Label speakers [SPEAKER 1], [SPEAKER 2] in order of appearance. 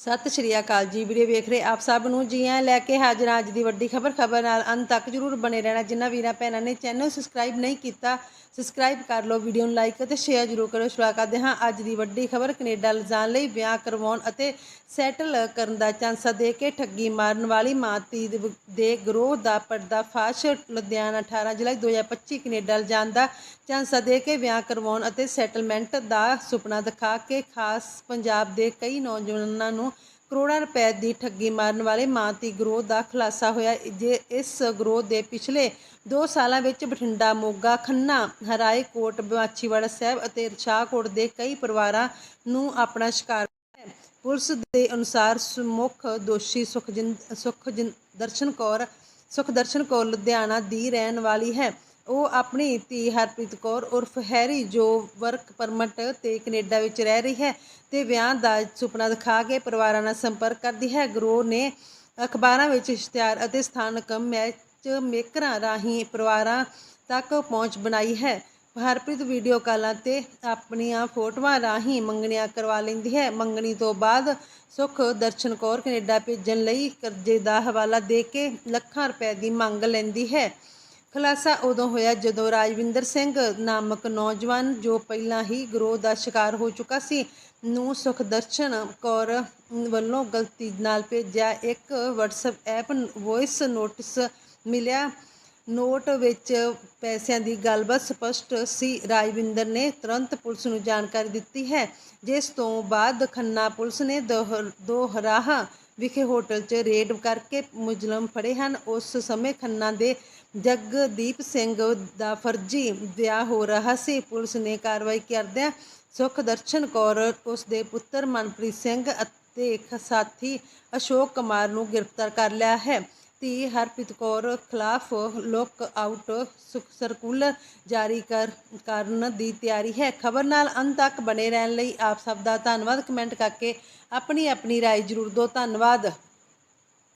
[SPEAKER 1] ਸਤਿ ਸ਼੍ਰੀ ਅਕਾਲ ਜੀ ਵੀਡੀਓ ਵੇਖ ਰਹੇ ਆਪ ਸਭ ਨੂੰ? ਜੀ ਆਇਆਂ ਲੈ ਕੇ ਹਾਜ਼ਰ ਹਾਂ ਅੱਜ ਦੀ ਵੱਡੀ ਖਬਰ। ਖਬਰ ਨਾਲ ਅੰਤ ਤੱਕ ਜਰੂਰ ਬਣੇ ਰਹਿਣਾ। ਜਿਨ੍ਹਾਂ ਵੀਰਾਂ ਭੈਣਾਂ ਨੇ ਚੈਨਲ ਸਬਸਕ੍ਰਾਈਬ ਨਹੀਂ ਕੀਤਾ, ਸਬਸਕ੍ਰਾਈਬ ਕਰ ਲਓ, ਵੀਡੀਓ ਨੂੰ ਲਾਈਕ ਅਤੇ ਸ਼ੇਅਰ ਜਰੂਰ ਕਰੋ ਸ਼ੁਰੂ ਕਰਦੇ ਹਾਂ ਅੱਜ ਦੀ ਵੱਡੀ ਖਬਰ। ਕੈਨੇਡਾ ਲਿਜਾਣ ਲਈ ਵਿਆਹ ਕਰਵਾਉਣ ਅਤੇ ਸੈਟਲ ਕਰਨ ਦਾ ਚਾਂਸਾ ਦੇ ਕੇ ਠੱਗੀ ਮਾਰਨ ਵਾਲੀ ਮਾਤੀ ਦੇ ਦੇ ਗਰੋਹ ਦਾ ਪਰਦਾਫਾਸ਼। ਲੁਧਿਆਣਾ 18 ਜੁਲਾਈ 2025 ਕੈਨੇਡਾ ਲਿਜਾਣ ਦਾ ਚਾਂਸਾ ਦੇ ਕੇ ਵਿਆਹ ਕਰਵਾਉਣ ਅਤੇ ਸੈਟਲਮੈਂਟ ਦਾ ਸੁਪਨਾ ਦਿਖਾ ਕੇ ਖਾਸ ਪੰਜਾਬ ਦੇ ਕਈ ਨੌਜਵਾਨਾਂ ਨੂੰ ਕਰੋੜਾਂ ਰੁਪਏ ਦੀ ਠੱਗੀ ਮਾਰਨ ਵਾਲੇ ਮਾਨਤੀ ਗਰੋਹ ਦਾ ਖੁਲਾਸਾ ਹੋਇਆ। ਜੇ ਇਸ ਗਰੋਹ ਦੇ ਪਿਛਲੇ 2 ਸਾਲਾਂ ਵਿੱਚ ਬਠਿੰਡਾ, ਮੋਗਾ, ਖੰਨਾ ਹਰਾਏ ਕੋਟ ਮਾਛੀਵਾੜਾ ਸਾਹਿਬ ਅਤੇ ਸ਼ਾਹਕੋਟ ਦੇ ਕਈ ਪਰਿਵਾਰਾਂ ਨੂੰ ਆਪਣਾ ਸ਼ਿਕਾਰ ਹੈ। ਪੁਲਿਸ ਦੇ ਅਨੁਸਾਰ ਮੁੱਖ ਦੋਸ਼ੀ ਸੁਖਜਿੰਦ ਸੁਖਜਿੰਦ, ਦਰਸ਼ਨ ਕੌਰ, ਸੁਖਦਰਸ਼ਨ ਕੌਰ ਲੁਧਿਆਣਾ ਦੀ ਰਹਿਣ ਵਾਲੀ ਹੈ। ਉਹ ਆਪਣੀ ਧੀ ਹਰਪ੍ਰੀਤ ਕੌਰ ਉਰਫ ਹੈਰੀ ਜੋ ਵਰਕ ਪਰਮਿਟ ਤੇ ਕੈਨੇਡਾ ਵਿੱਚ ਰਹਿ ਰਹੀ ਹੈ ਤੇ ਵਿਆਹ ਦਾ ਸੁਪਨਾ ਦਿਖਾ ਕੇ ਪਰਿਵਾਰਾਂ ਨਾਲ ਸੰਪਰਕ ਕਰਦੀ ਹੈ। ਗਰੋਹ ਨੇ ਅਖਬਾਰਾਂ ਵਿੱਚ ਇਸ਼ਤਿਹਾਰ ਅਤੇ ਸਥਾਨਕ ਮੈਚ ਮੇਕਰਾਂ ਰਾਹੀਂ ਪਰਿਵਾਰਾਂ ਤੱਕ ਪਹੁੰਚ ਬਣਾਈ ਹੈ। ਹਰਪ੍ਰੀਤ ਵੀਡੀਓ ਕਾਲਾਂ ਤੇ ਆਪਣੀਆਂ ਫੋਟੋਆਂ ਰਾਹੀਂ ਮੰਗਣੀਆਂ ਕਰਵਾ ਲੈਂਦੀ ਹੈ। ਮੰਗਣੀ ਤੋਂ ਬਾਅਦ ਸੁਖ ਦਰਸ਼ਨ ਕੌਰ ਕੈਨੇਡਾ ਭੇਜਣ ਲਈ ਕਰਜ਼ੇ ਦਾ ਹਵਾਲਾ ਦੇ ਕੇ ਲੱਖਾਂ ਰੁਪਏ ਦੀ ਮੰਗ ਲੈਂਦੀ ਹੈ। ਖੁਲਾਸਾ ਉਦੋਂ ਹੋਇਆ ਜਦੋਂ ਰਾਜਵਿੰਦਰ ਸਿੰਘ ਨਾਮਕ ਨੌਜਵਾਨ, ਜੋ ਪਹਿਲਾਂ ਹੀ ਗਰੋਹ ਦਾ ਸ਼ਿਕਾਰ ਹੋ ਚੁੱਕਾ ਸੀ, ਨੂੰ ਸੁਖਦਰਸ਼ਨ ਕੌਰ ਵੱਲੋਂ ਗਲਤੀ ਨਾਲ ਭੇਜਿਆ ਇੱਕ WhatsApp ਐਪ ਵੌਇਸ ਨੋਟਿਸ ਮਿਲਿਆ। ਨੋਟ ਵਿੱਚ ਪੈਸਿਆਂ ਦੀ ਗੱਲਬਾਤ ਸਪਸ਼ਟ ਸੀ, ਰਾਜਵਿੰਦਰ ਨੇ ਤੁਰੰਤ ਪੁਲਿਸ ਨੂੰ ਜਾਣਕਾਰੀ ਦਿੱਤੀ ਹੈ। ਜਿਸ ਤੋਂ ਬਾਅਦ ਖੰਨਾ ਪੁਲਿਸ ਨੇ ਦੋਹ- ਦੋਹਰਾਹਾ ਵਿਖੇ ਹੋਟਲ 'ਚ ਰੇਡ ਕਰਕੇ ਮੁਜ਼ਲਮ ਫੜੇ ਹਨ। ਉਸ ਸਮੇਂ ਖੰਨਾ ਦੇ ਜਗਦੀਪ ਸਿੰਘ ਦਾ ਫਰਜ਼ੀ ਵਿਆਹ ਹੋ ਰਿਹਾ ਸੀ। ਪੁਲਿਸ ਨੇ ਕਾਰਵਾਈ ਕਰਦਿਆਂ ਸੁਖਦਰਸ਼ਨ ਕੌਰ, ਉਸ ਦੇ ਪੁੱਤਰ ਮਨਪ੍ਰੀਤ ਸਿੰਘ ਅਤੇ ਸਾਥੀ ਅਸ਼ੋਕ ਕੁਮਾਰ ਨੂੰ ਗ੍ਰਿਫਤਾਰ ਕਰ ਲਿਆ ਹੈ। ਧੀ ਹਰਪ੍ਰੀਤ ਕੌਰ ਖਿਲਾਫ ਲੁੱਕ ਆਊਟ ਸਰਕੂਲਰ ਜਾਰੀ ਕਰ ਕਰਨ ਦੀ ਤਿਆਰੀ ਹੈ ਖਬਰ ਨਾਲ ਅੰਤ ਤੱਕ ਬਣੇ ਰਹਿਣ ਲਈ ਆਪ ਸਭ ਦਾ ਧੰਨਵਾਦ ਕਮੈਂਟ ਕਰਕੇ ਆਪਣੀ ਆਪਣੀ رائے ਜ਼ਰੂਰ ਦਿਓ ਧੰਨਵਾਦ